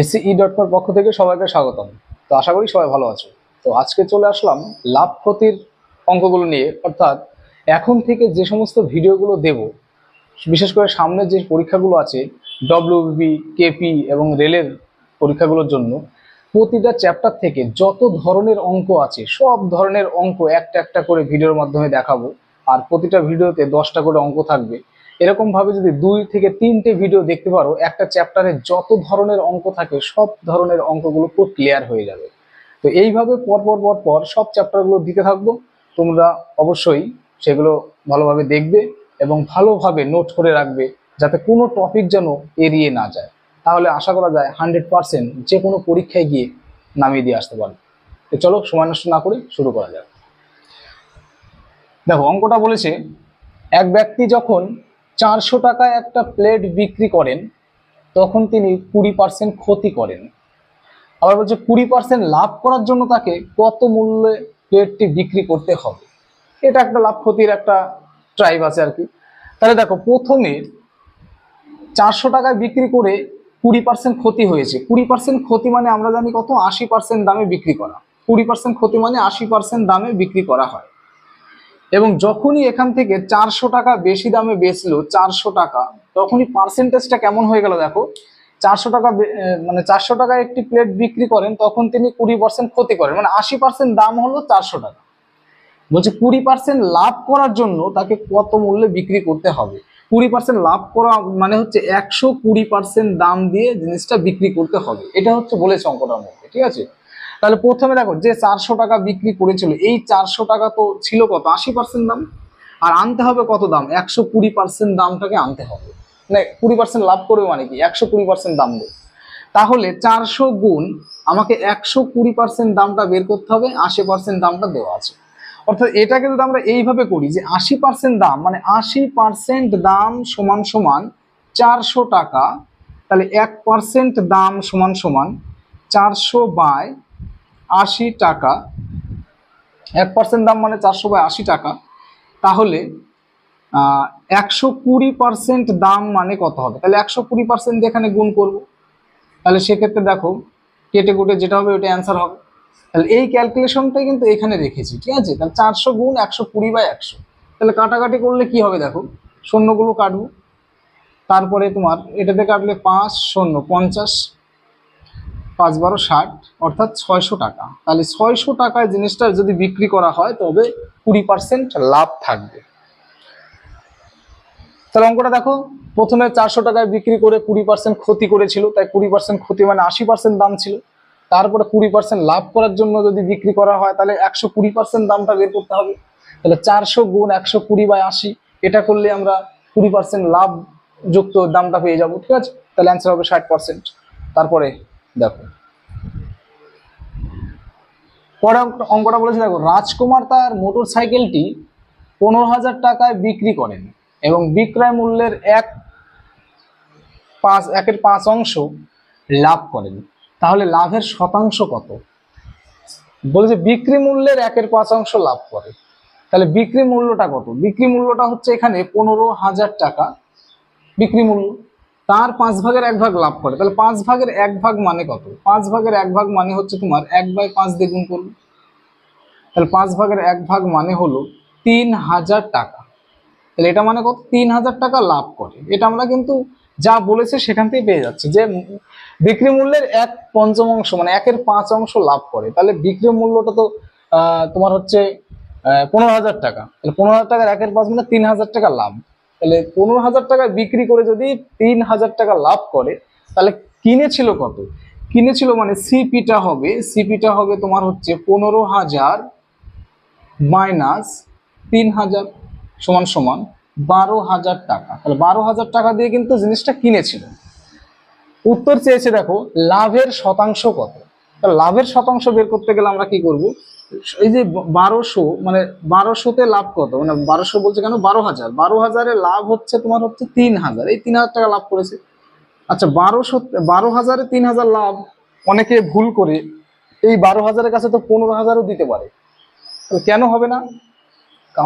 এসিই dot com পক্ষ থেকে সবাইকে স্বাগতম। তো আশা করি সবাই ভালো আছো। তো আজকে চলে আসলাম লাভ ক্ষতির অঙ্কগুলো নিয়ে। অর্থাৎ এখন থেকে যে সমস্ত ভিডিওগুলো দেব, বিশেষ করে সামনে যে পরীক্ষাগুলো আছে ডব্লিউবি কেপি এবং রেলের পরীক্ষাগুলোর জন্য, প্রতিটা চ্যাপ্টার থেকে যত ধরনের অঙ্ক আছে, সব ধরনের অঙ্ক একটা একটা করে ভিডিওর মাধ্যমে দেখাবো। আর প্রতিটা ভিডিওতে দশটা করে অঙ্ক থাকবে। এরকম ভাবে যদি দুই থেকে তিনটে ভিডিও দেখতে পারো, একটা চ্যাপ্টারে যত ধরনের অঙ্ক থাকে, সব ধরনের অঙ্কগুলো পুরো ক্লিয়ার হয়ে যাবে। তো এইভাবে পর পর পর পর সব চ্যাপ্টারগুলো দিতে থাকব। তোমরা অবশ্যই সেগুলো ভালোভাবে দেখবে এবং ভালোভাবে নোট করে রাখবে যাতে কোনো টপিক যেন এড়িয়ে না যায়। তাহলে আশা করা যায় হান্ড্রেড পার্সেন্ট যে কোনো পরীক্ষায় গিয়ে নামিয়ে দিয়ে আসতে পারবে। তো চলো সময় নষ্ট না করে শুরু করা যাক। দেখো, অঙ্কটা বলেছে, এক ব্যক্তি যখন চারশো টাকায় একটা প্লেট বিক্রি করেন, তখন তিনি কুড়ি পার্সেন্ট ক্ষতি করেন। আবার বলছে, কুড়ি পার্সেন্ট লাভ করার জন্য তাকে কত মূল্যে প্লেটটি বিক্রি করতে হবে? এটা একটা লাভ ক্ষতির একটা ট্রাইব আছে আর কি। তাহলে দেখো, প্রথমে চারশো টাকায় বিক্রি করে কুড়ি পার্সেন্ট ক্ষতি হয়েছে। কুড়ি পার্সেন্ট ক্ষতি মানে আমরা জানি কত? আশি পার্সেন্ট দামে বিক্রি করা। কুড়ি পার্সেন্ট ক্ষতি মানে আশি পার্সেন্ট দামে বিক্রি করা হয়। এবং যখনই এখান থেকে চারশো টাকা বেশি দামে বেচলো, চারশো টাকা, তখনই পার্সেন্টেজটা কেমন হয়ে গেল দেখো? চারশো টাকা মানে চারশো টাকা একটি প্লেট বিক্রি করেন, তখন তিনি কুড়ি পার্সেন্ট ক্ষতি করেন। মানে আশি পার্সেন্ট দাম হলো চারশো টাকা। বলছে কুড়ি পার্সেন্ট লাভ করার জন্য তাকে কত মূল্যে বিক্রি করতে হবে? কুড়ি পার্সেন্ট লাভ করা মানে হচ্ছে একশো কুড়ি পার্সেন্ট দাম দিয়ে জিনিসটা বিক্রি করতে হবে। এটা হচ্ছে বলেছে অঙ্কটার মধ্যে, ঠিক আছে? তাহলে প্রথমে দেখো, যে চারশো টাকা বিক্রি করেছিল, এই চারশো টাকা তো ছিল কত? আশি পার্সেন্ট দাম। আর আনতে হবে কত দাম? একশো কুড়ি পার্সেন্ট দামটাকে আনতে হবে। মানে কুড়ি পার্সেন্ট লাভ করবে মানে কি? একশো কুড়ি পার্সেন্ট দাম দেবে। তাহলে চারশো গুণ আমাকে একশো কুড়ি পার্সেন্ট দামটা বের করতে হবে, আশি পার্সেন্ট দামটা দেওয়া আছে। অর্থাৎ এটাকে যদি আমরা এইভাবে করি যে আশি পার্সেন্ট দাম মানে আশি পার্সেন্ট দাম সমান সমান চারশো টাকা, তাহলে এক পার্সেন্ট দাম সমান সমান চারশো বাই আশি টাকা, এক পার্সেন্ট দাম মানে চারশো বাই আশি টাকা, তাহলে একশো কুড়ি পার্সেন্ট দাম মানে কত হবে? তাহলে একশো কুড়ি পার্সেন্ট এখানে গুণ করব। তাহলে সেক্ষেত্রে দেখো, কেটে কুটে যেটা হবে ওটা অ্যান্সার হবে। তাহলে এই ক্যালকুলেশনটাই কিন্তু এখানে রেখেছি, ঠিক আছে? তাহলে চারশো গুণ একশো কুড়ি বাই একশো। তাহলে কাটাকাটি করলে কি হবে দেখো? শূন্যগুলো কাটবো। তারপরে তোমার এটাতে কাটলে পাঁচ, শূন্য, পঞ্চাশ। পাঁচ বারো ষাট, অর্থাৎ ছয়শো টাকা। তাহলে ছয়শো টাকায় জিনিসটা যদি বিক্রি করা হয়, তবে কুড়ি পার্সেন্ট লাভ থাকবে। তাহলে অঙ্কটা দেখো, প্রথমে চারশো টাকায় বিক্রি করে কুড়ি পার্সেন্ট ক্ষতি করেছিল, তাই কুড়ি পার্সেন্ট ক্ষতি মানে আশি পার্সেন্ট দাম ছিল। তারপরে কুড়ি পার্সেন্ট লাভ করার জন্য যদি বিক্রি করা হয়, তাহলে একশো কুড়ি পার্সেন্ট দামটা বের করতে হবে। তাহলে চারশো গুণ একশো কুড়ি বাই আশি, এটা করলে আমরা কুড়ি পার্সেন্ট লাভ যুক্ত দামটা পেয়ে যাব, ঠিক আছে? তাহলে অ্যান্সার হবে ষাট পার্সেন্ট। তারপরে দেখো। পরে অঙ্কটা বলেছে, দেখো, রাজকুমার তার মোটর সাইকেলটি পনেরো হাজার টাকায় বিক্রি করেন এবং বিক্রয় মূল্যের এক পাঁচ, একের পাঁচ অংশ লাভ করেন। তাহলে লাভের শতাংশ কত? বলেছে বিক্রি মূল্যের একের পাঁচ অংশ লাভ করে। তাহলে বিক্রি মূল্যটা কত? বিক্রি মূল্যটা হচ্ছে এখানে পনেরো হাজার টাকা বিক্রি মূল্য। তার পাঁচ ভাগের এক ভাগ লাভ করে। তাহলে পাঁচ ভাগের এক ভাগ মানে কত? পাঁচ ভাগের এক ভাগ মানে হচ্ছে তোমার এক বাই পাঁচ দিয়ে গুণ করবে তাহলে পাঁচ ভাগের এক ভাগ মানে হলো তিন হাজার টাকা। তাহলে এটা মানে কত? তিন হাজার টাকা লাভ করে। এটা আমরা কিন্তু যা বলেছে সেখান থেকে পেয়ে যাচ্ছে যে বিক্রি মূল্যের এক পঞ্চম অংশ মানে একের পাঁচ অংশ লাভ করে। তাহলে বিক্রি মূল্যটা তো তোমার হচ্ছে পনেরো হাজার টাকা। তাহলে পনেরো হাজার টাকার একের পাঁচ মানে তিন হাজার টাকা লাভ। তাহলে পনেরো হাজার টাকা বিক্রি করে যদি তিন হাজার টাকা লাভ করে, তাহলে কিনেছিল কত? কিনেছিল মানে সিপিটা হবে সিপিটা হবে তোমার হচ্ছে পনেরো হাজার মাইনাস তিন হাজার সমান সমান বারো হাজার টাকা। তাহলে বারো হাজার টাকা দিয়ে কিন্তু জিনিসটা কিনেছিল। উত্তর চেয়েছে দেখো, লাভের শতাংশ কত? লাভের শতাংশ বের করতে গেলে আমরা কি করব? এই যে বারোশো মানে বারোশোতে লাভ কত? মানে বারোশো বলছে কেন? বারো হাজার বারো হাজারে লাভ হচ্ছে তোমার হচ্ছে তিন হাজার এই তিন হাজার টাকা লাভ করেছে। আচ্ছা বারোশো বারো হাজারে তিন হাজার লাভ, অনেকে ভুল করে, এই বারো হাজারের কাছে তো পনেরো হাজারও দিতে পারে। কেন হবে না?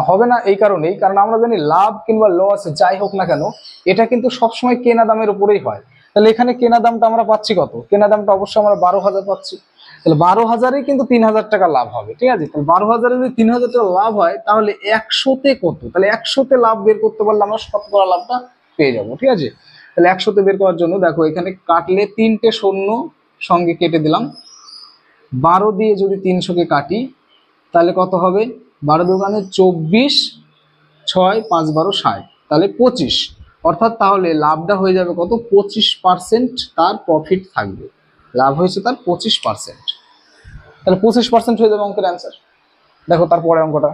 হবে না এই কারণেই, কারণ আমরা জানি লাভ কিংবা লস যাই হোক না কেন, এটা কিন্তু সবসময় কেনা দামের উপরেই হয়। তাহলে এখানে কেনা দামটা আমরা পাচ্ছি কত? কেনা দামটা অবশ্যই আমরা বারো হাজার পাচ্ছি। তাহলে বারো হাজারে কিন্তু তিন হাজার টাকা লাভ হবে, ঠিক আছে? তাহলে বারো হাজারে যদি তিন হাজার টাকা লাভ হয়, তাহলে একশোতে কত? তাহলে একশোতে লাভ বের করতে পারলে আমরা শতকরা লাভটা পেয়ে যাব, ঠিক আছে? তাহলে একশোতে বের করার জন্য দেখো, এখানে কাটলে তিনটে শূন্য সঙ্গে কেটে দিলাম। বারো দিয়ে যদি তিনশোকে কাটি, তাহলে কত হবে? বারো দোকানে চব্বিশ, ছয়, পাঁচ, বারো, ষাট। তাহলে পঁচিশ। অর্থাৎ তাহলে লাভটা হয়ে যাবে কত? পঁচিশ পার্সেন্ট তার প্রফিট থাকবে। লাভ হয়েছে তার পঁচিশ পার্সেন্ট তাহলে পঁচিশ পার্সেন্ট হয়ে যাবে অঙ্কের অ্যান্সার দেখো তারপরে অঙ্কটা।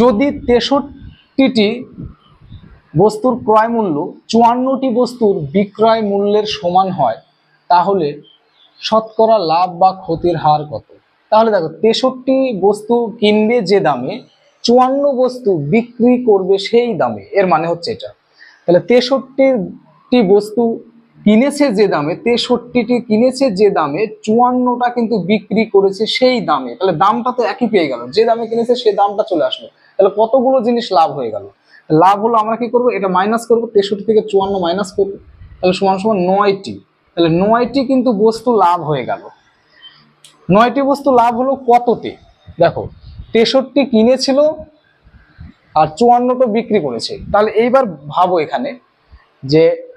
যদি তেষট্টিটি বস্তুর ক্রয় মূল্য চুয়ান্নটি বস্তুর বিক্রয় মূল্যের সমান হয়, তাহলে শতকরা লাভ বা ক্ষতির হার কত? তাহলে দেখো, তেষট্টি বস্তু কিনবে যে দামে, চুয়ান্ন বস্তু বিক্রি করবে সেই দামে। এর মানে হচ্ছে এটা। তাহলে তেষট্টিটি বস্তু কিনেছে যে দামে, তেষট্টিটি কিনেছে যে দামে, চুয়ান্নটা কিন্তু বিক্রি করেছে সেই দামে। তাহলে দামটা তো একই পেয়ে গেল। যে দামে কিনেছে সে দামটা চলে আসলো। তাহলে কতগুলো জিনিস লাভ হয়ে গেল? লাভ হলো আমরা কি করব? এটা মাইনাস করব, তেষট্টি থেকে চুয়ান্ন মাইনাস করব। তাহলে সমান সমান নয়টি। তাহলে নয়টি কিন্তু বস্তু লাভ হয়ে গেল। নয়টি বস্তু লাভ হলো কততে দেখো, তেষট্টি কিনেছিল আর চুয়ান্নটা বিক্রি করেছে। তাহলে এইবার ভাবো এখানে যে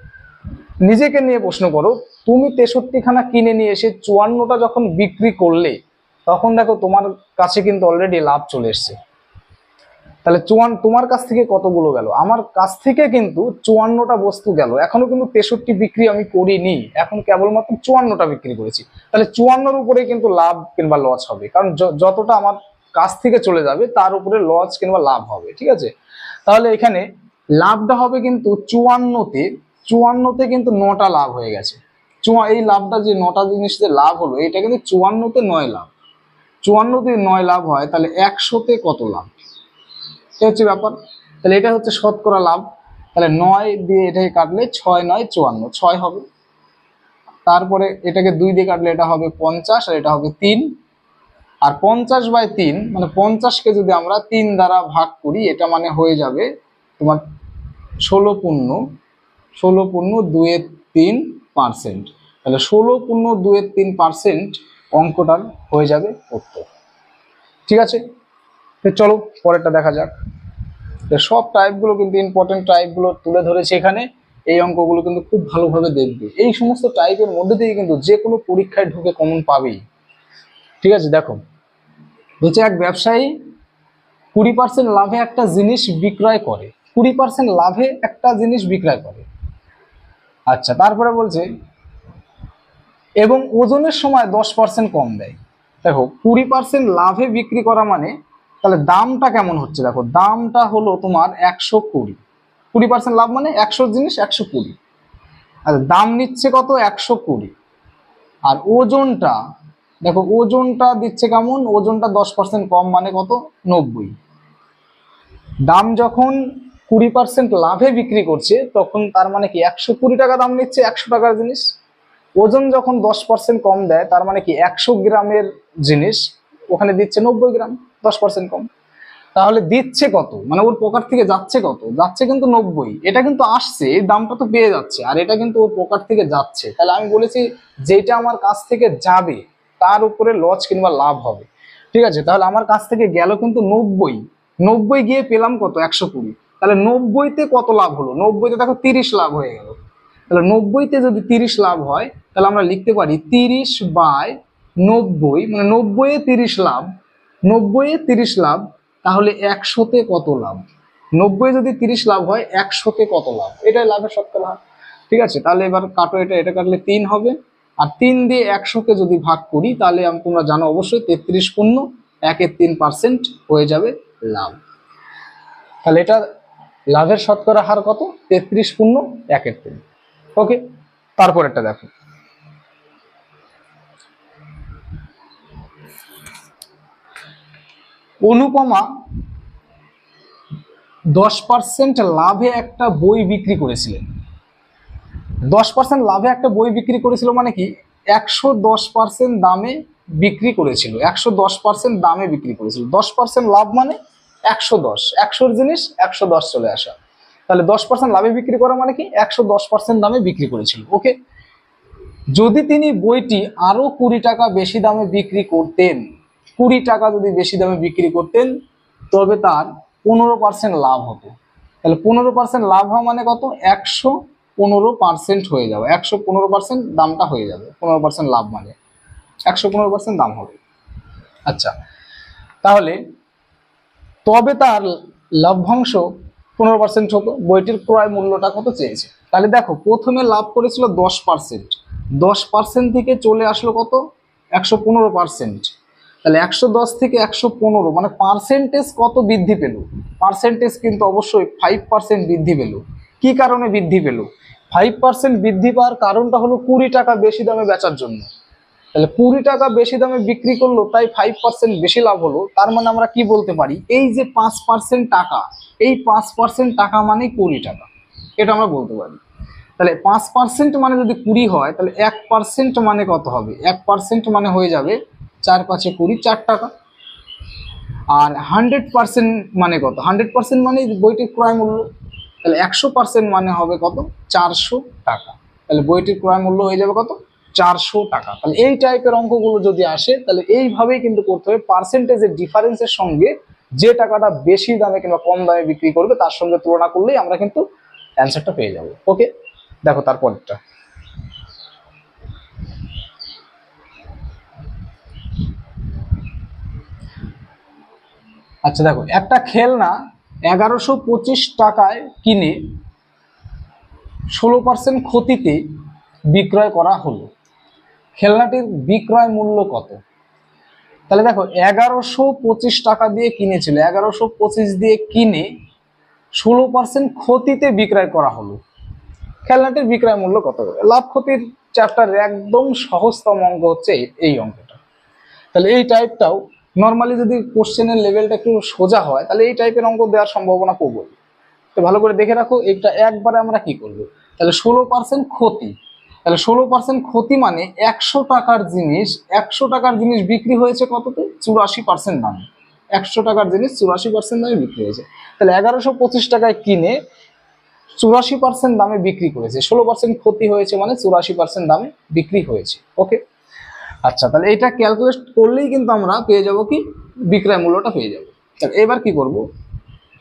নিজেকে নিয়ে প্রশ্ন করো, তুমি তেষট্টি খানা কিনে নিয়ে এসে চুয়ান্নটা যখন বিক্রি করলে, তখন দেখো তোমার কাছে কিন্তু অলরেডি লাভ চলে এসছে। তাহলে চুয়ান, তোমার কাছ থেকে কতগুলো গেল? আমার কাছ থেকে কিন্তু চুয়ান্নটা বস্তু গেল। এখনও কিন্তু তেষট্টি বিক্রি আমি করিনি, এখন কেবলমাত্র চুয়ান্নটা বিক্রি করেছি। তাহলে চুয়ান্নর উপরে কিন্তু লাভ কিংবা লস হবে, কারণ যতটা আমার কাছ থেকে চলে যাবে, তার উপরে লস কিংবা লাভ হবে, ঠিক আছে? তাহলে এখানে লাভটা হবে কিন্তু চুয়ান্নতে চুয়ান্নতে কিন্তু নটা লাভ হয়ে গেছে। চুয়া, এই লাভটা যে নটা জিনিস যে লাভ হলো, এটা কিন্তু চুয়ান্নতে নয় লাভ। চুয়ান্নতে নয় লাভ হয়, তাহলে একশোতে কত লাভ? এটা হচ্ছে ব্যাপার। তাহলে এটা হচ্ছে শতকরা লাভ। তাহলে নয় দিয়ে এটাকে কাটলে ছয় নয় চুয়ান্ন, ছয় হবে। তারপরে এটাকে দুই দিয়ে কাটলে এটা হবে পঞ্চাশ, আর এটা হবে তিন। আর পঞ্চাশ বাই তিন মানে পঞ্চাশকে যদি আমরা তিন দ্বারা ভাগ করি, এটা মানে হয়ে যাবে তোমার ষোলো পূর্ণ ষোলো পূর্ণ দুয়ের তিন পার্সেন্ট। তাহলে ষোলো পূর্ণ দুয়ের তিন পার্সেন্ট অঙ্কটার হয়ে যাবে উত্তর। ঠিক আছে? চলো পরেরটা দেখা যাক। সব টাইপগুলো কিন্তু ইম্পর্টেন্ট টাইপগুলো তুলে ধরেছে এখানে। এই অঙ্কগুলো কিন্তু খুব ভালোভাবে দেখবে। এই সমস্ত টাইপের মধ্যে দিয়ে কিন্তু যে কোনো পরীক্ষায় ঢুকে কমন পাবেই। ঠিক আছে? দেখো। হচ্ছে এক ব্যবসায়ী কুড়ি পার্সেন্ট লাভে একটা জিনিস বিক্রয় করে। কুড়ি পার্সেন্ট লাভে একটা জিনিস বিক্রয় করে। আচ্ছা তারপরে বলছে, এবং ওজনের সময় দশ পার্সেন্ট কম দেয়। দেখো, কুড়ি পার্সেন্ট লাভে বিক্রি করা মানে তাহলে দামটা কেমন হচ্ছে? দেখো, দামটা হলো তোমার একশো কুড়ি। কুড়ি পার্সেন্ট লাভ মানে একশো জিনিস একশো কুড়ি। আর দাম নিচ্ছে কত? একশো কুড়ি। আর ওজনটা, দেখো, ওজনটা দিচ্ছে কেমন? ওজনটা দশ পার্সেন্ট কম মানে কত? নব্বই। দাম যখন কুড়ি পার্সেন্ট লাভে বিক্রি করছে, তখন তার মানে কি একশো কুড়ি টাকা দাম নিচ্ছে একশো টাকার জিনিস? ওজন যখন দশ পার্সেন্ট কম দেয়, তার মানে কি একশো গ্রামের জিনিস ওখানে দিচ্ছে নব্বই গ্রাম, দশ পার্সেন্ট কম। তাহলে দিচ্ছে কত? মানে ওর পকেট থেকে যাচ্ছে কত? যাচ্ছে কিন্তু নব্বই। এটা কিন্তু আসছে, এই দামটা তো পেয়ে যাচ্ছে, আর এটা কিন্তু ওর পকেট থেকে যাচ্ছে। তাহলে আমি বলেছি যেটা আমার কাছ থেকে যাবে, তার উপরে লস কিংবা লাভ হবে। ঠিক আছে, তাহলে আমার কাছ থেকে গেল কিন্তু নব্বই। নব্বই গিয়ে পেলাম কত? একশো কুড়ি। তাহলে নব্বইতে কত লাভ হলো? নব্বইতে দেখো তিরিশ লাভ হয়ে গেল। তাহলে নব্বইতে যদি তিরিশ লাভ হয়, তাহলে আমরা লিখতে পারি তিরিশ বাই নব্বই মানে নব্বইয়ে তিরিশ লাভ, নব্বইয়ে তিরিশ লাভ, তাহলে একশোতে কত লাভ? নব্বই যদি তিরিশ লাভ হয়, একশোতে কত লাভ? এটাই লাভের শতকরা। ঠিক আছে? তাহলে এবার কাটো এটা এটা কাটলে তিন হবে। আর তিন দিয়ে একশোকে যদি ভাগ করি, তাহলে তোমরা জানো অবশ্যই তেত্রিশ পূর্ণ, একের তিন পার্সেন্ট হয়ে যাবে লাভ। তাহলে এটা লাভের শতকরা হার কত? তেত্রিশ পূর্ণ একের তিন। ওকে তারপরেরটা দেখো। অনুপমা দশ পার্সেন্ট লাভে একটা বই বিক্রি করেছিলেন। দশ পার্সেন্ট লাভে একটা বই বিক্রি করেছিল মানে কি? একশো দশ পার্সেন্ট দামে বিক্রি করেছিল। একশো দশ পার্সেন্ট দামে বিক্রি করেছিল। দশ পার্সেন্ট লাভ মানে একশো দশ। একশোর জিনিস একশো দশ চলে আসা। তাহলে দশ পার্সেন্ট লাভে বিক্রি করা মানে কি? একশো দশ পার্সেন্ট দামে বিক্রি করেছিল। ওকে? যদি তিনি বইটি আরও কুড়ি টাকা বেশি দামে বিক্রি করতেন, কুড়ি টাকা যদি বেশি দামে বিক্রি করতেন, তবে তার পনেরো পার্সেন্ট লাভ হতো। তাহলে পনেরো পার্সেন্ট লাভ হওয়া মানে কত? একশো পনেরো পার্সেন্ট হয়ে যাবে। একশো পনেরো পার্সেন্ট দামটা হয়ে যাবে। পনেরো পার্সেন্ট লাভ মানে। একশো পনেরো পার্সেন্ট দাম হবে। আচ্ছা। তাহলে তবে তার লভ্যাংশ পনেরো পার্সেন্ট হতো বইটির ক্রয় মূল্যটা কত চেয়েছে? তাহলে দেখো, প্রথমে লাভ করেছিল দশ পার্সেন্ট দশ পার্সেন্ট থেকে চলে আসলো কত? একশো পনেরো পার্সেন্ট তাহলে একশো দশ থেকে একশো পনেরো মানে পার্সেন্টেজ কত বৃদ্ধি পেল? পার্সেন্টেজ কিন্তু অবশ্যই ফাইভ পার্সেন্ট বৃদ্ধি পেল। কি কারণে বৃদ্ধি পেল? ফাইভ পার্সেন্ট বৃদ্ধি পাওয়ার কারণটা হলো কুড়ি টাকা বেশি দামে বেচার জন্য। তাহলে কুড়ি টাকা বেশি দামে বিক্রি করল, তাই ফাইভ পার্সেন্ট বেশি লাভ হলো। তার মানে আমরা কি বলতে পারি? এই যে পাঁচ পার্সেন্ট টাকা, এই পাঁচ পার্সেন্ট টাকা মানেই কুড়ি টাকা। এটা আমরা বলতে পারি। তাহলে পাঁচ পার্সেন্ট মানে যদি কুড়ি হয়, তাহলে এক পার্সেন্ট মানে কত হবে? এক পার্সেন্ট মানে হয়ে যাবে চার পাঁচে কুড়ি, চার টাকা। আর হান্ড্রেড পার্সেন্ট মানে কত? হান্ড্রেড পার্সেন্ট মানে বইটির ক্রয় মূল্য। তাহলে একশো পার্সেন্ট মানে হবে কত? চারশো টাকা। তাহলে বইটির ক্রয় মূল্য হয়ে যাবে কত? চারশো টাকা। তাহলে এই টাইপের অঙ্কগুলো যদি আসে, তাহলে এইভাবেই কিন্তু করতে হবে। পার্সেন্টেজের ডিফারেন্সের সঙ্গে যে টাকাটা বেশি দামে কিংবা কম দামে বিক্রি করবে, তার সঙ্গে তুলনা করলেই আমরা কিন্তু অ্যান্সারটা পেয়ে যাব। ওকে দেখো তারপরটা। আচ্ছা দেখো, একটা খেলনা এগারোশো পঁচিশ টাকায় কিনে ষোলো পার্সেন্ট ক্ষতিতে বিক্রয় করা হলো। খেলনাটির বিক্রয় মূল্য কত? তাহলে দেখো, এগারোশো পঁচিশ টাকা দিয়ে কিনেছিল। এগারোশো পঁচিশ দিয়ে কিনে ষোলো পার্সেন্ট ক্ষতিতে বিক্রয় করা হলো। খেলনাটির বিক্রয় মূল্য কত? লাভ ক্ষতির চ্যাপ্টারের একদম সহজতম অঙ্গ হচ্ছে এই- অঙ্কটা। তাহলে এই টাইপটাও নর্মালি যদি কোশ্চেনের লেভেলটা একটু সোজা হয়, তাহলে এই টাইপের অঙ্ক দেওয়ার সম্ভাবনা খুব তো ভালো করে দেখে রাখো এটা একবারে আমরা কি করব? তাহলে ষোলো পার্সেন্ট ক্ষতি। তাহলে ষোলো পার্সেন্ট ক্ষতি মানে একশো টাকার জিনিস, একশো টাকার জিনিস বিক্রি হয়েছে কততে? চুরাশি পার্সেন্ট দামে। একশো টাকার জিনিস চুরাশি পার্সেন্ট দামে বিক্রি হয়েছে। তাহলে এগারোশো পঁচিশ টাকায় কিনে চুরাশি পার্সেন্ট দামে বিক্রি করেছে। ষোলো পার্সেন্ট ক্ষতি হয়েছে মানে চুরাশি পার্সেন্ট দামে বিক্রি হয়েছে। ওকে আচ্ছা তাহলে এটা ক্যালকুলেট করলেই কিন্তু আমরা পেয়ে যাব কি? বিক্রয় মূল্যটা পেয়ে যাব। এবার কি করব?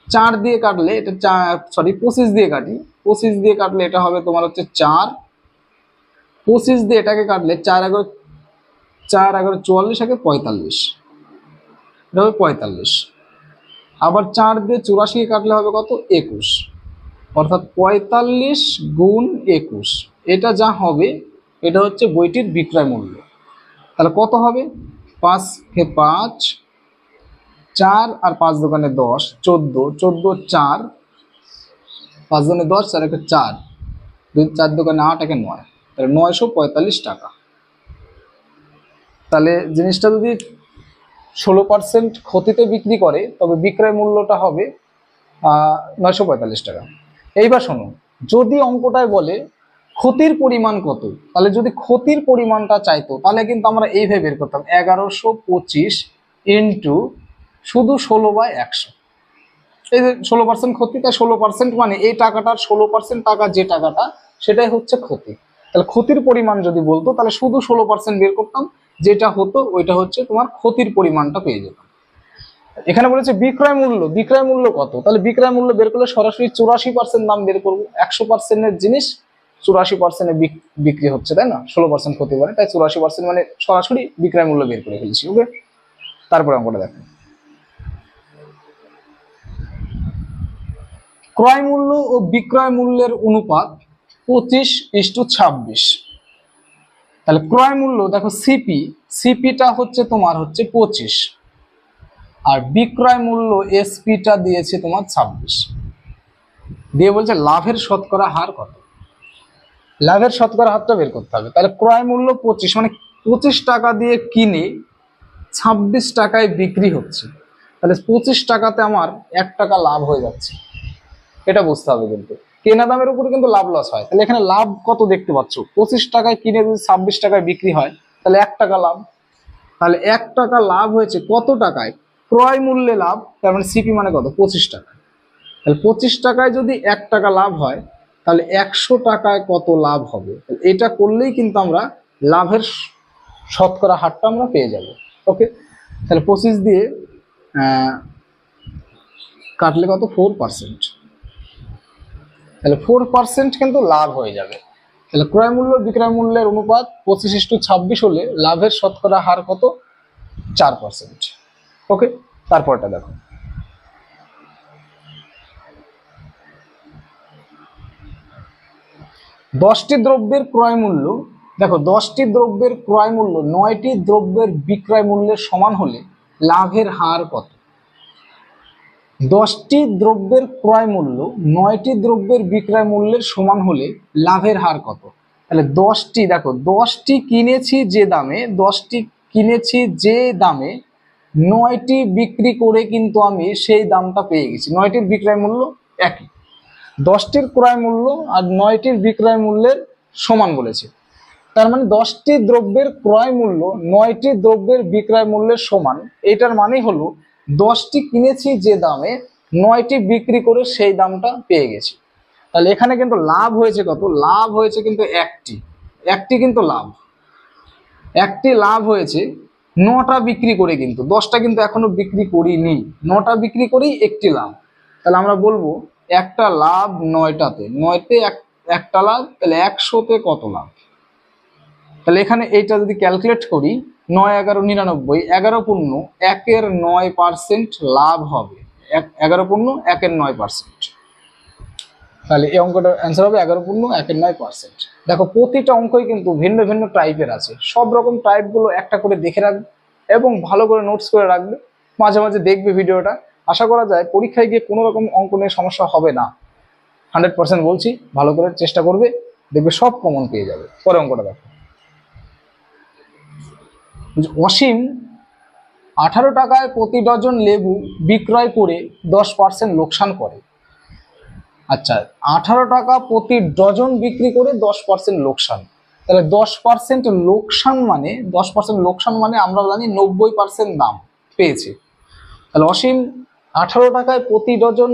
চার দিয়ে কাটলে এটা সরি পঁচিশ দিয়ে কাটি। পঁচিশ দিয়ে কাটলে এটা হবে তোমার হচ্ছে চার। পঁচিশ দিয়ে এটাকে কাটলে চার এগারো চার এগারো চুয়াল্লিশ আগে পঁয়তাল্লিশ। এটা হবে পঁয়তাল্লিশ। আবার চার দিয়ে চুরাশিকে কাটলে হবে কত? একুশ। অর্থাৎ পঁয়তাল্লিশ গুণ একুশ। এটা যা হবে, এটা হচ্ছে বইটির বিক্রয় মূল্য। তাহলে কত হবে? পাঁচ কে পাঁচ, চার আর পাঁচ দোকানে দশ, চোদ্দ চোদ্দ চার, পাঁচ দোকানে দশ, চার একে চার। দুই চার দোকানে আট একে নয়। তাহলে নয়শো পঁয়তাল্লিশ টাকা। তাহলে জিনিসটা যদি ষোলো পার্সেন্ট ক্ষতিতে বিক্রি করে, তবে বিক্রয় মূল্যটা হবে নয়শো পঁয়তাল্লিশ টাকা। এইবার শোনো, যদি অঙ্কটায় বলে ক্ষতির পরিমাণ কত, তাহলে যদি ক্ষতির পরিমাণটা চাইতো, তাহলে কিন্তু আমরা এইভাবে বের করতাম, এগারোশো পঁচিশ ইন্টু শুধু ষোলো বাই একশো। এই ষোলো পার্সেন্ট ক্ষতি, তাই ষোলো পার্সেন্ট মানে এই টাকাটার ষোলো পার্সেন্ট টাকা যে টাকাটা, সেটাই হচ্ছে ক্ষতি। তাহলে ক্ষতির পরিমাণ যদি বলতো, তাহলে শুধু ষোলো পার্সেন্ট বের করতাম, যেটা হতো ওইটা হচ্ছে তোমার ক্ষতির পরিমাণটা পেয়ে যেতাম। এখানে বলেছে বিক্রয় মূল্য বিক্রয় মূল্য কত? তাহলে বিক্রয় মূল্য বের করলে সরাসরি চুরাশি পার্সেন্ট দাম বের করব, একশো পার্সেন্টের জিনিস চুরাশি পার্সেন্টে বিক্রি হচ্ছে, তাই না? ষোলো পার্সেন্ট ক্ষতি করে, তাই চুরাশি পার্সেন্ট মানে সরাসরি বিক্রয় মূল্য বের করে ফেলছি ওকে তারপরে অঙ্কটা দেখো। ক্রয় মূল্য ও বিক্রয় মূল্যের অনুপাত পঁচিশ ইস্টু ছাব্বিশ। তাহলে ক্রয় মূল্য, দেখো সিপি সিপিটা হচ্ছে তোমার হচ্ছে পঁচিশ। আর বিক্রয় মূল্য এসপিটা দিয়েছে তোমার ছাব্বিশ। দিয়ে বলছে লাভের শতকরা হার কত? লাভের শতকরা হারটা বের করতে হবে। তাহলে ক্রয় মূল্য পঁচিশ মানে পঁচিশ টাকা দিয়ে কিনে ছাব্বিশ টাকায় বিক্রি হচ্ছে। তাহলে পঁচিশ টাকাতে আমার এক টাকা লাভ হয়ে যাচ্ছে। এটা বুঝতে হবে কিন্তু। কেনা দামের উপরে কিন্তু লাভ লস হয়। তাহলে এখানে লাভ কত দেখতে পাচ্ছ? পঁচিশ টাকায় কিনে যদি ছাব্বিশ টাকায় বিক্রি হয়, তাহলে এক টাকা লাভ। তাহলে এক টাকা লাভ হয়েছে কত টাকায়? ক্রয় মূল্যে লাভ, তার মানে সিপি মানে কত? পঁচিশ টাকা তাহলে পঁচিশ টাকায় যদি এক টাকা লাভ হয়, তাহলে একশো টাকায় কত লাভ হবে? এটা করলেই কিন্তু আমরা লাভের শতকরা হারটা আমরা পেয়ে যাব। ওকে তাহলে পঁচিশ দিয়ে কাটলে কত? ফোর পার্সেন্ট তাহলে ফোর পার্সেন্ট কিন্তু লাভ হয়ে যাবে। তাহলে ক্রয় মূল্য, বিক্রয় মূল্যের অনুপাত পঁচিশ ইস্টু ছাব্বিশ হলে লাভের শতকরা হার কত? চার পার্সেন্ট ওকে তারপরটা দেখো। দশটি দ্রব্যের ক্রয় মূল্য, দেখো দশটি দ্রব্যের ক্রয় মূল্য নয়টি দ্রব্যের বিক্রয় মূল্যের সমান হলে লাভের হার কত? দশটি দ্রব্যের ক্রয় মূল্য, নয়টি দ্রব্যের বিক্রয় মূল্যের সমান হলে লাভের হার কত? তাহলে দশটি, দেখো, দশটি কিনেছি যে দামে, দশটি কিনেছি যে দামে, নয়টি বিক্রি করে কিন্তু আমি সেই দামটা পেয়ে গেছি। নয়টির বিক্রয় মূল্য একই। দশটির ক্রয় মূল্য আর নয়টির বিক্রয় মূল্যের সমান বলেছে। তার মানে দশটি দ্রব্যের ক্রয় মূল্য, নয়টি দ্রব্যের বিক্রয় মূল্যের সমান, এটার মানে হলো দশটি কিনেছি যে দামে, নয়টি বিক্রি করে সেই দামটা পেয়ে গেছি। তাহলে এখানে কিন্তু লাভ হয়েছে কত? লাভ হয়েছে কিন্তু একটি। একটি কিন্তু লাভ। একটি লাভ হয়েছে, নটা বিক্রি করে কিন্তু। দশটা কিন্তু এখনও বিক্রি করিনি। নটা বিক্রি করেই একটি লাভ। তাহলে আমরা বলব, একটা লাভ নয়টাতে। নয়তে এক, একটা লাভ, তাহলে একশোতে কত লাভ? তাহলে এখানে এইটা যদি ক্যালকুলেট করি নয় এগারো নিরানব্বই, এগারো পূর্ণ, একের নয় পার্সেন্ট লাভ হবে। এগারো পূর্ণ, একের নয় পার্সেন্ট। তাহলে এই অঙ্কটার অ্যান্সার হবে এগারো পূর্ণ, একের নয় পার্সেন্ট। দেখো, প্রতিটা অঙ্কই কিন্তু ভিন্ন ভিন্ন টাইপের আছে। সব রকম টাইপগুলো একটা করে দেখে রাখবে এবং ভালো করে নোটস করে রাখবে। মাঝে মাঝে দেখবে ভিডিওটা। আশা করা যায় পরীক্ষায় গিয়ে কোনো রকম অঙ্ক নিয়ে সমস্যা হবে না। হান্ড্রেড পার্সেন্ট বলছি, ভালো করে চেষ্টা করবে, দেখবে সব কমন পেয়ে যাবে। পরে অঙ্কটা দেখো। অসীম আঠারো টাকায় প্রতি ডজন লেবু বিক্রয় করে দশ পার্সেন্ট লোকসান করে। আচ্ছা আঠারো টাকা প্রতি ডজন বিক্রি করে দশ পার্সেন্ট লোকসান। তাহলে দশ পার্সেন্ট লোকসান মানে দশ পার্সেন্ট লোকসান মানে আমরা জানি নব্বই পার্সেন্ট দাম পেয়েছে। তাহলে অসীম আঠারো টাকায় প্রতি ডজন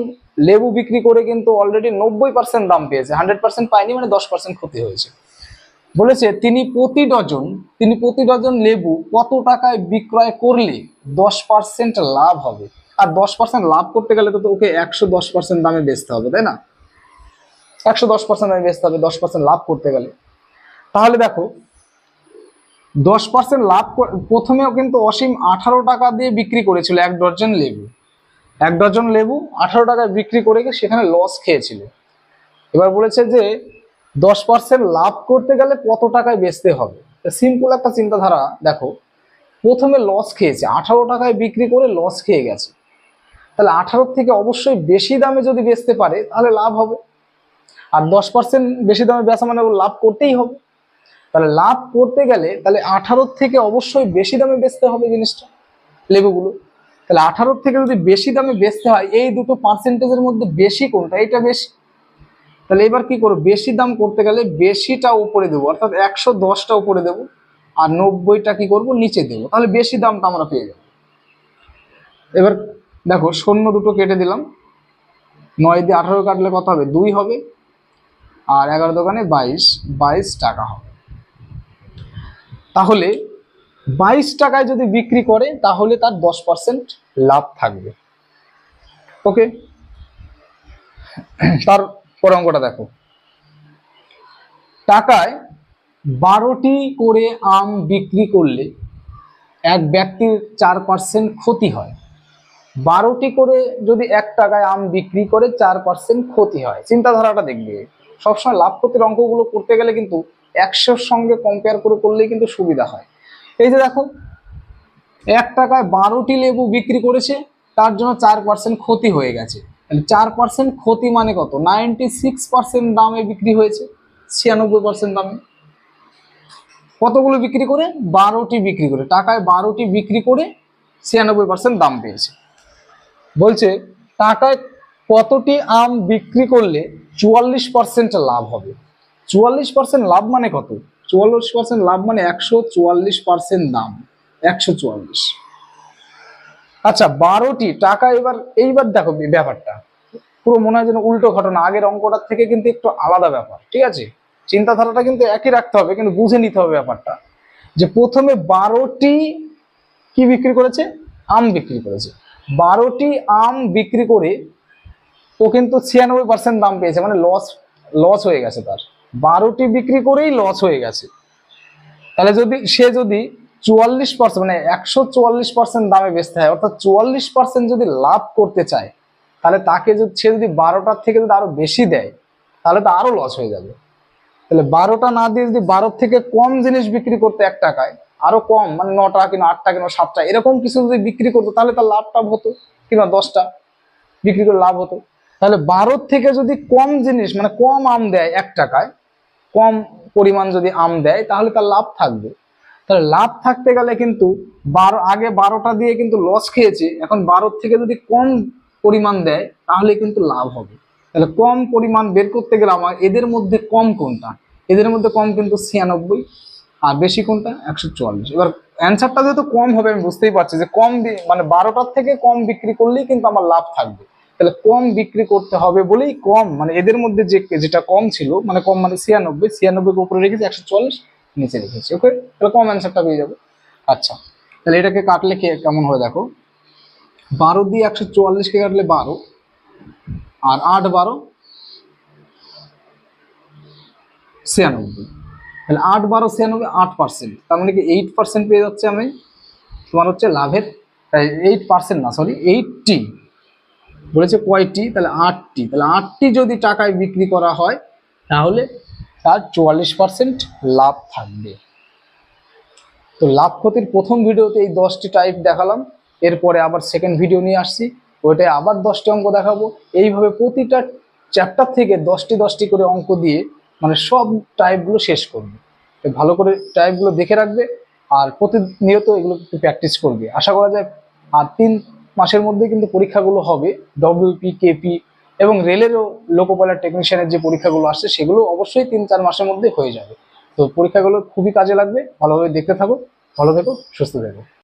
লেবু বিক্রি করে কিন্তু অলরেডি নব্বই পার্সেন্ট দাম পেয়েছে। হান্ড্রেড পার্সেন্ট পায়নি মানে দশ পার্সেন্ট ক্ষতি হয়েছে। বলেছে, তিনি প্রতি ডজন, তিনি প্রতি ডজন লেবু কত টাকায় বিক্রয় করলে দশ পার্সেন্ট লাভ হবে? আর দশ পার্সেন্ট লাভ করতে গেলে তো ওকে একশো দশ পার্সেন্ট দামে বেচতে হবে, তাই না? একশো দশ পার্সেন্ট দামে বেচতে হবে, দশ পার্সেন্ট লাভ করতে গেলে। তাহলে দেখো, দশ পার্সেন্ট লাভ প্রথমেও কিন্তু অসীম আঠারো টাকা দিয়ে বিক্রি করেছিল এক ডজন লেবু। এক ডজন লেবু আঠারো টাকায় বিক্রি করে সেখানে লস খেয়েছিল। এবার বলেছে যে দশ পার্সেন্ট লাভ করতে গেলে কত টাকায় বেচতে হবে? সিম্পল একটা চিন্তাধারা, দেখো। প্রথমে লস খেয়েছে, আঠারো টাকায় বিক্রি করে লস খেয়ে গেছে। তাহলে আঠারো থেকে অবশ্যই বেশি দামে যদি বেচতে পারে, তাহলে লাভ হবে। আর দশ পার্সেন্ট বেশি দামে বেচা মানে লাভ করতেই হবে। তাহলে লাভ করতে গেলে, তাহলে আঠারো থেকে অবশ্যই বেশি দামে বেচতে হবে জিনিসটা, লেবুগুলো। তাহলে আঠারো থেকে যদি বেশি দামে বেচতে হয়, এই দুটো পার্সেন্টেজের মধ্যে বেশি কোনটা? এটা বেশি। তাহলে এবার কি করব? বেশি দাম করতে গেলে বেশিটা উপরে দেবো। অর্থাৎ একশো দশটা উপরে দেবো আর নব্বইটা কি করব? নিচে দেবো। তাহলে বেশি দামটা আমরা পেয়ে যাব। এবার দেখো, শূন্য দুটো কেটে দিলাম। নয় দিয়ে আঠারো কাটলে কত হবে? দুই হবে। আর এগারো দোকানে বাইশ। বাইশ টাকা হবে। তাহলে বাইশ টাকায় যদি বিক্রি করে, তাহলে তার দশ পার্সেন্ট লাভ থাকবে। ওকে? তার পরে অঙ্কটা দেখো। টাকায় বারোটি করে আম বিক্রি করলে এক ব্যক্তির চার পার্সেন্ট ক্ষতি হয়। বারোটি করে যদি এক টাকায় আম বিক্রি করে চার পার্সেন্ট ক্ষতি হয়। চিন্তাধারাটা দেখবে। সবসময় লাভ ক্ষতির অঙ্কগুলো করতে গেলে কিন্তু একশোর সঙ্গে কম্পেয়ার করে করলেই কিন্তু সুবিধা হয়। এই যে দেখো, এক টাকায় বারোটি লেবু বিক্রি করেছে, তার জন্য চার পার্সেন্ট ক্ষতি হয়ে গেছে। চার পার্সেন্ট ক্ষতি মানে কত? নাইনটি সিক্স পার্সেন্ট দামে বিক্রি হয়েছে, ছিয়ানব্বই পার্সেন্ট দামে। কতগুলো বিক্রি করে? বারোটি বিক্রি করে। টাকায় বারোটি বিক্রি করে ছিয়ানব্বই পার্সেন্ট দাম পেয়েছে। বলছে, টাকায় কতটি আম বিক্রি করলে চুয়াল্লিশ পার্সেন্ট লাভ হবে? চুয়াল্লিশ পার্সেন্ট লাভ মানে কত? চুয়াল্লিশ পার্সেন্ট লাভ মানে একশো চুয়াল্লিশ পার্সেন্ট দাম। একশো চুয়াল্লিশ। আচ্ছা বারোটি টাকা এবার, এইবার দেখো ব্যাপারটা। পুরো মনে হয় যেন উল্টো ঘটনা। আগের অঙ্কটার থেকে কিন্তু একটু আলাদা ব্যাপার, ঠিক আছে? চিন্তাধারাটা কিন্তু একই রাখতে হবে, কিন্তু বুঝে নিতে হবে ব্যাপারটা। যে প্রথমে বারোটি কি বিক্রি করেছে? আম বিক্রি করেছে। বারোটি আম বিক্রি করে ও কিন্তু ছিয়ানব্বই পার্সেন্ট দাম পেয়েছে মানে লস লস হয়ে গেছে তার। বারোটি বিক্রি করেই লস হয়ে গেছে। তাহলে যদি, সে যদি চুয়াল্লিশ পার্সেন্ট মানে একশো চুয়াল্লিশ পার্সেন্ট দামে বেচতে হয়। অর্থাৎ চুয়াল্লিশ পার্সেন্ট যদি লাভ করতে চায়, তাহলে তাকে যদি, সে যদি বারোটার থেকে যদি আরও বেশি দেয়, তাহলে তো আরও লস হয়ে যাবে। তাহলে বারোটা না দিয়ে যদি বারোর থেকে কম জিনিস বিক্রি করতে এক টাকায়, আরও কম মানে নটা কিনা আটটা কিনা সাতটা, এরকম কিছু যদি বিক্রি করতো, তাহলে তার লাভটা হতো, কিংবা দশটা বিক্রি করে লাভ হতো। তাহলে বারোর থেকে যদি কম জিনিস মানে কম আম দেয় এক টাকায়, কম পরিমাণ যদি আম দেয়, তাহলে তার লাভ থাকবে। তাহলে লাভ থাকতে গেলে কিন্তু বারো, আগে বারোটা দিয়ে কিন্তু লস খেয়েছে, এখন বারোর থেকে যদি কম পরিমাণ দেয়, তাহলে কিন্তু লাভ হবে। তাহলে কম পরিমাণ বের করতে গেলে আমার এদের মধ্যে কম কোনটা? এদের মধ্যে কম কিন্তু ছিয়ানব্বই, আর বেশি কোনটা? একশো চুয়াল্লিশ। এবার অ্যান্সারটা যেহেতু কম হবে, আমি বুঝতেই পারছি যে কম মানে বারোটার থেকে কম বিক্রি করলেই কিন্তু আমার লাভ থাকবে। তাহলে কম বিক্রি করতে হবে বলেই কম মানে এদের মধ্যে যে, যেটা কম ছিল মানে কম মানে ছিয়ানব্বই ছিয়ানব্বই উপরে রেখেছি, একশো চুয়াল্লিশ নিচে রেখেছি। ওকে তাহলে কম অ্যান্সারটা পেয়ে যাবে। আচ্ছা তাহলে এটাকে কাটলে কে- কেমন হয় দেখো? বারো দিয়ে একশো চুয়াল্লিশকে কাটলে বারো, আর আট বারো, ছিয়ানব্বই। তাহলে আট বারো, ছিয়ানব্বই, আট পার্সেন্ট তার মানে কি এইট পার্সেন্ট পেয়ে যাচ্ছে আমি। তোমার হচ্ছে লাভের এইট পার্সেন্ট না সরি এইটটি বলেছে কয়টি? তাহলে আটটি। তাহলে আটটি যদি টাকায় বিক্রি করা হয়, তাহলে তার চুয়াল্লিশ পার্সেন্ট লাভ থাকবে। তো লাভ ক্ষতির প্রথম ভিডিওতে এই দশটি টাইপ দেখালাম, এরপরে আবার সেকেন্ড ভিডিও নিয়ে আসছি ওইটায় আবার দশটি অঙ্ক দেখাবো। এইভাবে প্রতিটা চ্যাপ্টার থেকে দশটি দশটি করে অঙ্ক দিয়ে মানে সব টাইপগুলো শেষ করবে। তো ভালো করে টাইপগুলো দেখে রাখবে আর প্রতিনিয়ত এগুলো একটু প্র্যাকটিস করবে। আশা করা যায় আর তিন মাসের মধ্যে কিন্তু পরীক্ষাগুলো হবে। ডব্লিউপি কেপি এবং রেলেরও লোকোপাইলট টেকনিশিয়ানের যে পরীক্ষাগুলো আসছে, সেগুলো অবশ্যই তিন চার মাসের মধ্যে হয়ে যাবে। তো পরীক্ষাগুলো খুবই কাজে লাগবে। ভালোভাবে দেখতে থাকো, ভালো থেকো, সুস্থ থেকো।